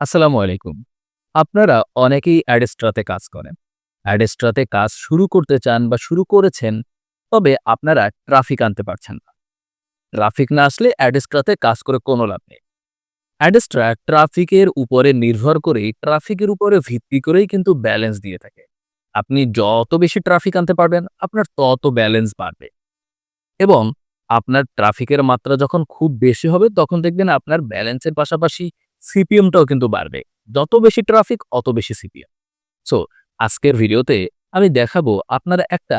আসসালামু আলাইকুম। আপনারা অনেকেই অ্যাডেস্ট্রাতে কাজ করেন। অ্যাডেস্ট্রাতে কাজ শুরু করতে চান বা শুরু করেছেন, তবে আপনারা ট্রাফিক আনতে পারছেন না। ট্রাফিক না আসলে অ্যাডেস্ট্রাতে কাজ করে কোনো লাভ নেই। অ্যাডেস্ট্রা ট্রাফিকের উপরে নির্ভর করেই ট্রাফিকের উপরে ভিত্তি করেই কিন্তু ব্যালেন্স দিয়ে থাকে। আপনি যত বেশি ট্রাফিক আনতে পারবেন, আপনার তত ব্যালেন্স বাড়বে। এবং আপনার ট্রাফিকের মাত্রা যখন খুব বেশি হবে, তখন দেখবেন আপনার ব্যালেন্সের পাশাপাশি সিপিএমটাও কিন্তু বাড়বে। যত বেশি ট্রাফিক, অত বেশি সিপিএম। সো আজকের ভিডিওতে আমি দেখাবো আপনারা একটা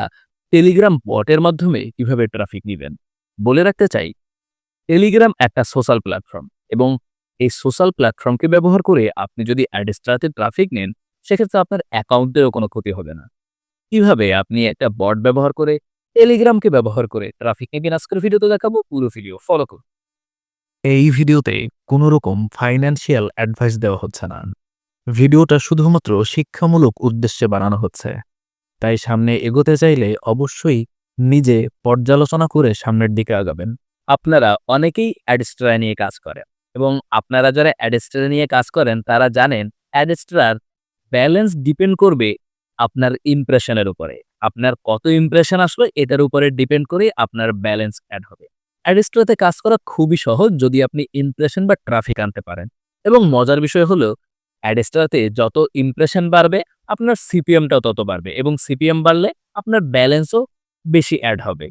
টেলিগ্রাম বটের মাধ্যমে কীভাবে ট্রাফিক নিবেন। বলে রাখতে চাই, টেলিগ্রাম একটা সোশ্যাল প্ল্যাটফর্ম এবং এই সোশ্যাল প্ল্যাটফর্মকে ব্যবহার করে আপনি যদি অ্যাডেস্ট্রাতে ট্রাফিক নেন, সেক্ষেত্রে আপনার অ্যাকাউন্টেরও কোনো ক্ষতি হবে না। কীভাবে আপনি একটা বট ব্যবহার করে টেলিগ্রামকে ব্যবহার করে ট্রাফিক নিবেন আজকের ভিডিওতে দেখাবো, পুরো ভিডিও ফলো করুন। এই ভিডিওতে কোনো রকম ফাইন্যান্সিয়াল অ্যাডভাইস দেওয়া হচ্ছে না। ভিডিওটা শুধুমাত্র শিক্ষামূলক উদ্দেশ্যে বানানো হচ্ছে। তাই সামনে এগোতে চাইলে অবশ্যই নিজে পর্যালোচনা করে সামনের দিকে আগাবেন। আপনারা অনেকেই অ্যাডেস্ট্রা নিয়ে কাজ করেন এবং আপনারা যারা অ্যাডেস্ট্রা নিয়ে কাজ করেন, তারা জানেন অ্যাডেস্ট্রার ব্যালেন্স ডিপেন্ড করবে আপনার ইমপ্রেশনের উপরে। আপনার কত ইমপ্রেশন আসলো, এটার উপরে ডিপেন্ড করে আপনার ব্যালেন্স অ্যাড হবে। অ্যাডেস্ট্রাতে কাজ করা খুবই সহজ যদি আপনি ইমপ্রেশন বা ট্রাফিক আনতে পারেন। এবং মজার বিষয় হলো অ্যাডেস্ট্রাতে যত ইমপ্রেশন বাড়বে, আপনার সিপিএমটাও তত বাড়বে এবং সিপিএম বাড়লে আপনার ব্যালেন্সও বেশি অ্যাড হবে।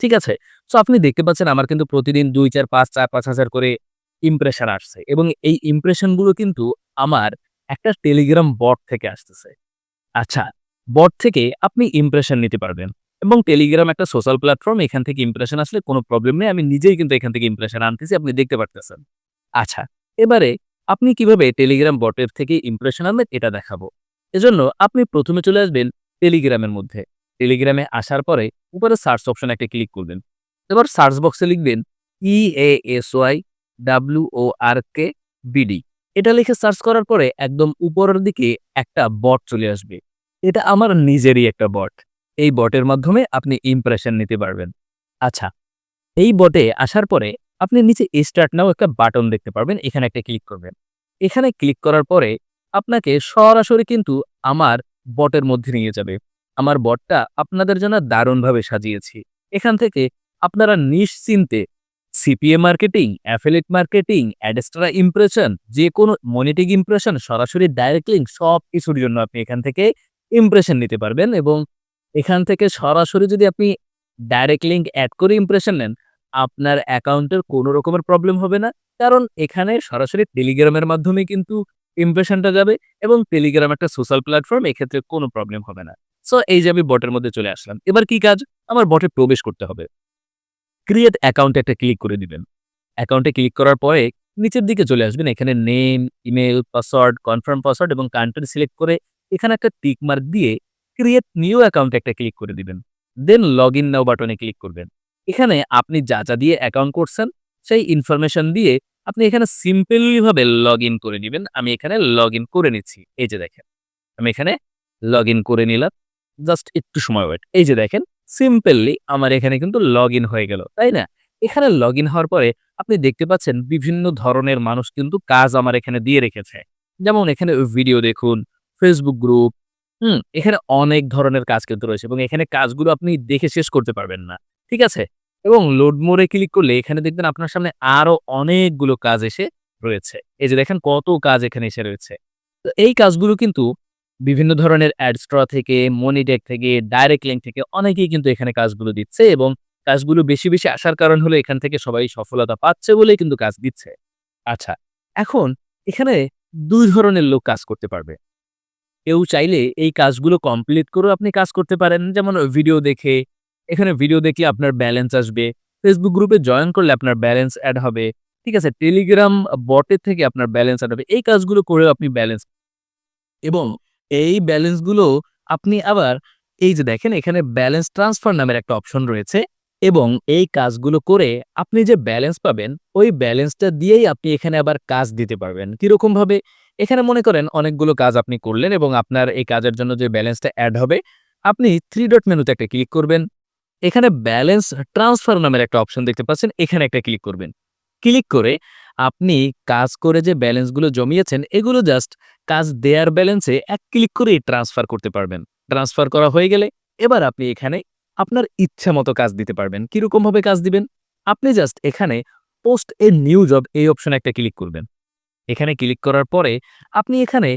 ঠিক আছে? সো আপনি দেখতে পাচ্ছেন আমার কিন্তু প্রতিদিন দুই চার পাঁচ চার পাঁচ হাজার করে ইমপ্রেশন আসছে এবং এই ইমপ্রেশনগুলো কিন্তু আমার একটা টেলিগ্রাম বট থেকে আসতেছে। আচ্ছা বট থেকে আপনি ইমপ্রেশন নিতে পারবেন। এবং টেলিগ্রাম একটা সোশ্যাল প্ল্যাটফর্ম এখান থেকে ইমপ্রেশন আসলে কোনো প্রবলেম নেই। আমি নিজেই কিন্তু এখান থেকে ইমপ্রেশন আনতেছি, আপনি দেখতে পারতেছেন। আচ্ছা এবারে আপনি কীভাবে টেলিগ্রাম বটের থেকে ইমপ্রেশন আনবেন এটা দেখাবো। এজন্য আপনি প্রথমে চলে আসবেন টেলিগ্রামের মধ্যে। টেলিগ্রামে আসার পরে উপরে সার্চ অপশন একটা ক্লিক করবেন। এবার সার্চ বক্সে লিখবেন E A S Y W O R K BD এটা লিখে সার্চ করার পরে একদম উপরের দিকে একটা বট চলে আসবে। এটা আমার নিজেরই একটা বট এই বটের মাধ্যমে আপনি ইমপ্রেশন নিতে পারবেন। আচ্ছা এই বটে আসার পরে আপনি নিচে স্টার্ট নাও একটা বাটন দেখতে পারবেন, এখানে একটা ক্লিক করবেন। এখানে ক্লিক করার পরে আপনাকে সরাসরি কিন্তু আমার বটের মধ্যে নিয়ে যাবে। আমার বটটা আপনাদের জন্য দারুণভাবে সাজিয়েছি। এখান থেকে আপনারা নিশ্চিন্তে CPA marketing affiliate marketing Adsterra impression যে কোনো মনিটিং ইমপ্রেশন সরাসরি ডাইরেক্ট লিঙ্ক সব কিছুর জন্য আপনি এখান থেকে ইমপ্রেশন নিতে পারবেন এবং এখান থেকে সরাসরি যদি আপনি ডাইরেক্ট লিঙ্ক অ্যাড করে ইমপ্রেশন নেন, আপনার অ্যাকাউন্টের কোনো রকমের প্রবলেম হবে না। কারণ এখানে সরাসরি টেলিগ্রামের মাধ্যমে কিন্তু ইমপ্রেশনটা যাবে এবং টেলিগ্রাম একটা সোশ্যাল প্ল্যাটফর্ম এক্ষেত্রে কোনো প্রবলেম হবে না। সো এই যে আমি বটের মধ্যে চলে আসলাম। এবার কি কাজ? আমার বটে প্রবেশ করতে হবে। ক্রিয়েট অ্যাকাউন্টে একটা ক্লিক করে দিবেন। অ্যাকাউন্টে ক্লিক করার পরে নিচের দিকে চলে আসবেন। এখানে name email password confirm password এবং কান্ট্রি সিলেক্ট করে এখানে একটা টিক মার্ক দিয়ে ক্রিয়েট নিউ অ্যাকাউন্টে একটা ক্লিক করে দিবেন। দেন লগ ইন নাও বাটনে ক্লিক করবেন। এখানে আপনি যা যা দিয়ে অ্যাকাউন্ট করছেন, সেই ইনফরমেশন দিয়ে আপনি এখানে সিম্পলি ভাবে লগ ইন করে নেবেন। আমি এখানে লগ ইন করে নিচ্ছি। এই যে দেখেন, আমি এখানে লগ ইন করে নিলাম। জাস্ট একটু সময় ওয়েট এই যে দেখেন সিম্পললি আমার এখানে কিন্তু লগ ইন হয়ে গেল, তাই না? এখানে লগ ইন হওয়ার পরে আপনি দেখতে পাচ্ছেন বিভিন্ন ধরনের মানুষ কিন্তু কাজ আমার এখানে দিয়ে রেখেছে। যেমন এখানে ভিডিও দেখুন ফেসবুক গ্রুপ হুম, এখানে অনেক ধরনের কাজ কিন্তু রয়েছে এবং এখানে কাজগুলো আপনি দেখে শেষ করতে পারবেন না, ঠিক আছে? এবং লোড মোড়ে ক্লিক করলে এখানে দেখবেন আপনার সামনে আরও অনেকগুলো কাজ এসে রয়েছে। এই যে দেখেন কত কাজ এখানে এসে রয়েছে। তো এই কাজগুলো কিন্তু বিভিন্ন ধরনের অ্যাডস্ট্রা থেকে মনিটেক থেকে ডাইরেক্ট লিঙ্ক থেকে অনেকেই কিন্তু এখানে কাজগুলো দিচ্ছে এবং কাজগুলো বেশি বেশি আসার কারণ হলো এখান থেকে সবাই সফলতা পাচ্ছে বলেই কিন্তু কাজ দিচ্ছে। আচ্ছা এখন এখানে দুই ধরনের লোক কাজ করতে পারবে। কেউ চাইলে এই কাজগুলো কমপ্লিট করেও আপনি কাজ করতে পারেন। যেমন ভিডিও দেখে, এখানে ভিডিও দেখলে আপনার ব্যালেন্স আসবে। ফেসবুক গ্রুপে জয়েন করলে আপনার ব্যালেন্স অ্যাড হবে। ঠিক আছে টেলিগ্রাম বটের থেকে আপনার ব্যালেন্স অ্যাড হবে। এই কাজগুলো করেও আপনি ব্যালেন্স এবং এই ব্যালেন্সগুলো আপনি আবার, এই যে দেখেন এখানে ব্যালেন্স ট্রান্সফার নামের একটা অপশন রয়েছে এবং এই কাজগুলো করে আপনি যে ব্যালেন্স পাবেন, ওই ব্যালেন্সটা দিয়েই আপনি এখানে আবার কাজ দিতে পারবেন। কীরকম ভাবে এখানে মনে করেন অনেকগুলো কাজ আপনি করলেন এবং আপনার এই কাজের জন্য যে ব্যালেন্সটা অ্যাড হবে, আপনি থ্রি ডট মেনুতে একটা ক্লিক করবেন। এখানে ব্যালেন্স ট্রান্সফার নামের একটা অপশন দেখতে পাচ্ছেন, এখানে একটা ক্লিক করবেন। ক্লিক করে আপনি কাজ করে যে ব্যালেন্সগুলো জমিয়েছেন, এগুলো জাস্ট কাজ দেয়ার ব্যালেন্সে এক ক্লিক করেই ট্রান্সফার করতে পারবেন। ট্রান্সফার করা হয়ে গেলে এবার আপনি এখানে আপনার ইচ্ছা মতো কাজ দিতে পারবেন। কীরকমভাবে কাজ দিবেন? আপনি জাস্ট এখানে পোস্ট এ নিউ জব এই অপশনে একটা ক্লিক করবেন। এখানে ক্লিক করার পরে আপনি এখানে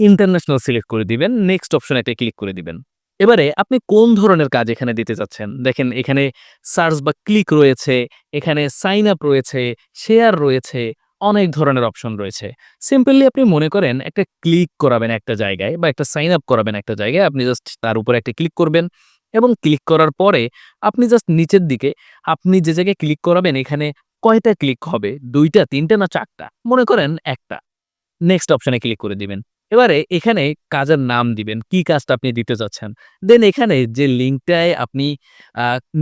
ইন্টারন্যাশনাল সিলেক্ট করে দিবেন নেক্সট অপশন একটা ক্লিক করে দিবেন। এবারে আপনি কোন ধরনের কাজ এখানে দিতে চাচ্ছেন? দেখেন এখানে সার্চ বা ক্লিক রয়েছে, এখানে সাইন আপ রয়েছে শেয়ার রয়েছে, অনেক ধরনের অপশন রয়েছে। সিম্পলি আপনি মনে করেন একটা ক্লিক করাবেন একটা জায়গায় বা একটা সাইন আপ করাবেন একটা জায়গায়, আপনি জাস্ট তার উপরে একটা ক্লিক করবেন এবং ক্লিক করার পরে আপনি জাস্ট নিচের দিকে, আপনি যে জায়গায় ক্লিক করাবেন, এখানে কয়টা ক্লিক হবে? দুইটা, তিনটা না চারটা? মনে করেন একটা। নেক্সট অপশনে ক্লিক করে দিবেন। এবারে এখানে কাজের নাম দিবেন, কি কাজটা আপনি দিতে চাচ্ছেন? দেন এখানে যে লিঙ্কটায় আপনি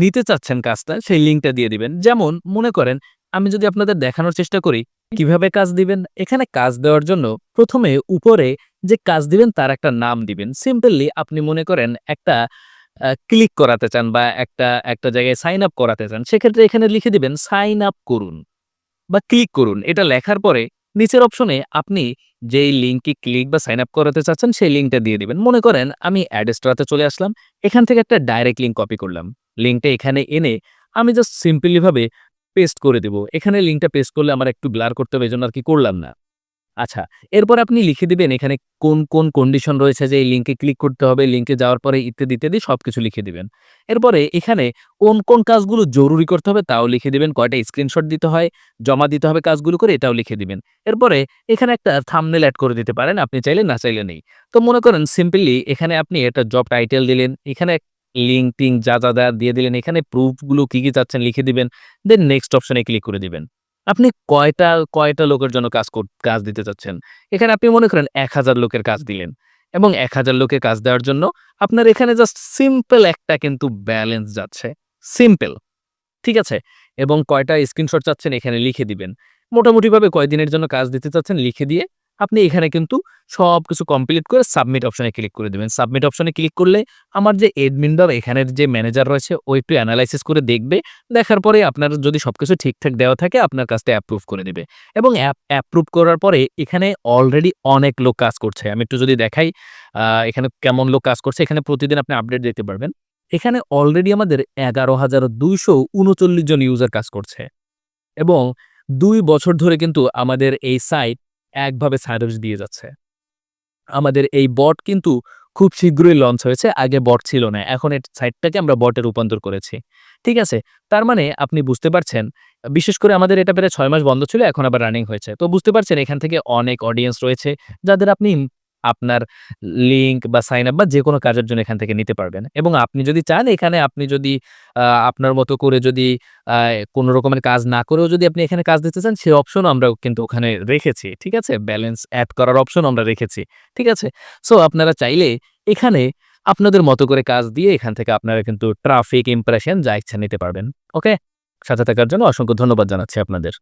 নিতে চাচ্ছেন কাজটা, সেই লিঙ্কটা দিয়ে দিবেন। যেমন মনে করেন, আমি যদি আপনাদের দেখানোর চেষ্টা করি, কীভাবে কাজ দিবেন? এখানে কাজ দেওয়ার জন্য প্রথমে উপরে যে কাজ দিবেন, তার একটা নাম দিবেন। সিম্পলি আপনি মনে করেন একটা ক্লিক করাতে চান বা একটা একটা জায়গায় সাইন আপ করাতে চান, সেক্ষেত্রে এখানে লিখে দিবেন সাইন আপ করুন বা ক্লিক করুন। এটা লেখার পরে নিচের অপশনে আপনি যেই লিঙ্কে ক্লিক বা সাইন আপ করাতে চাচ্ছেন, সেই লিঙ্কটা দিয়ে দিবেন। মনে করেন আমি অ্যাডেস্ট্রাতে চলে আসলাম, এখান থেকে একটা ডাইরেক্ট লিঙ্ক কপি করলাম। লিঙ্কটা এখানে এনে আমি জাস্ট সিম্পলিভাবে পেস্ট করে দেব। এখানে লিঙ্কটা পেস্ট করলে আমার একটু ব্লার করতে হবে এই জন্য আর কি করলাম না। আচ্ছা এরপর আপনি লিখে দিবেন এখানে কোন কোন কন্ডিশন রয়েছে যে এই লিঙ্কে ক্লিক করতে হবে লিঙ্কে যাওয়ার পরে ইত্যাদি ইত্যাদি সবকিছু লিখে দিবেন। এরপরে এখানে কোন কোন কাজগুলো জরুরি করতে হবে তাও লিখে দিবেন, কয়টা স্ক্রিনশট দিতে হয়, জমা দিতে হবে কাজগুলো করে এটাও লিখে দিবেন। এরপরে এখানে একটা থামনেল অ্যাড করে দিতে পারেন, আপনি চাইলে না চাইলে নেই। তো মনে করেন সিম্পলি এখানে আপনি একটা জব টাইটেল দিলেন, এখানে লিঙ্ক টিঙ্ক যা যা যা দিয়ে দিলেন, এখানে প্রুফগুলো কী কী চাচ্ছেন লিখে দিবেন দেন নেক্সট অপশনে ক্লিক করে দিবেন। আপনি কয়টা কয়টা লোকের জন্য কাজ কাজ দিতে চাচ্ছেন? এখানে আপনি মনে করেন এক হাজার লোকের কাজ দিলেন এবং এক হাজার লোকের কাজ দেওয়ার জন্য আপনার এখানে জাস্ট সিম্পল একটা কিন্তু ব্যালেন্স যাচ্ছে। সিম্পল ঠিক আছে? এবং কয়টা স্ক্রিনশট চাচ্ছেন এখানে লিখে দিবেন। মোটামুটিভাবে কয়দিনের জন্য কাজ দিতে চাচ্ছেন লিখে দিয়ে আপনি এখানে কিন্তু সব কিছু কমপ্লিট করে সাবমিট অপশনে ক্লিক করে দেবেন। সাবমিট অপশনে ক্লিক করলে আমার যে এডমিন বা এখানের যে ম্যানেজার রয়েছে, ও একটু অ্যানালাইসিস করে দেখবে। দেখার পরে আপনার যদি সব কিছু ঠিকঠাক দেওয়া থাকে, আপনার কাজটা অ্যাপ্রুভ করে দেবে। এবং অ্যাপ অ্যাপ্রুভ করার পরে এখানে অলরেডি অনেক লোক কাজ করছে। আমি একটু যদি দেখাই এখানে কেমন লোক কাজ করছে। এখানে প্রতিদিন আপনি আপডেট দিতে পারবেন। এখানে অলরেডি আমাদের এগারো হাজার দুইশো উনচল্লিশ জন ইউজার কাজ করছে। এবং দুই বছর ধরে কিন্তু আমাদের এই সাইট একভাবে সার্ভিস দিয়ে যাচ্ছে। আমাদের এই বট কিন্তু খুব শীঘ্রই লঞ্চ হয়েছে, আগে বট ছিল না, এখন এর সাইটটাকে আমরা বটে রূপান্তর করেছি। ঠিক আছে? তার মানে আপনি বুঝতে পারছেন, বিশেষ করে আমাদের এটা প্রায় ছয় মাস বন্ধ ছিল, এখন আবার রানিং হয়েছে। তো বুঝতে পারছেন, এখান থেকে অনেক অডিয়েন্স রয়েছে, যাদের আপনি আপনার লিঙ্ক বা সাইন আপ বা যে কোনো কাজের জন্য এখান থেকে নিতে পারবেন। এবং আপনি যদি চান এখানে আপনি যদি আপনার মতো করে যদি কোনো রকমের কাজ না করেও যদি আপনি এখানে কাজ দিতে চান সেই অপশনও আমরা কিন্তু ওখানে রেখেছি, ঠিক আছে? ব্যালেন্স অ্যাড করার অপশন আমরা রেখেছি, ঠিক আছে? সো আপনারা চাইলে এখানে আপনাদের মতো করে কাজ দিয়ে এখান থেকে আপনারা কিন্তু ট্রাফিক ইমপ্রেশন যা ইচ্ছা নিতে পারবেন ওকে সাথে থাকার জন্য অসংখ্য ধন্যবাদ জানাচ্ছি আপনাদের।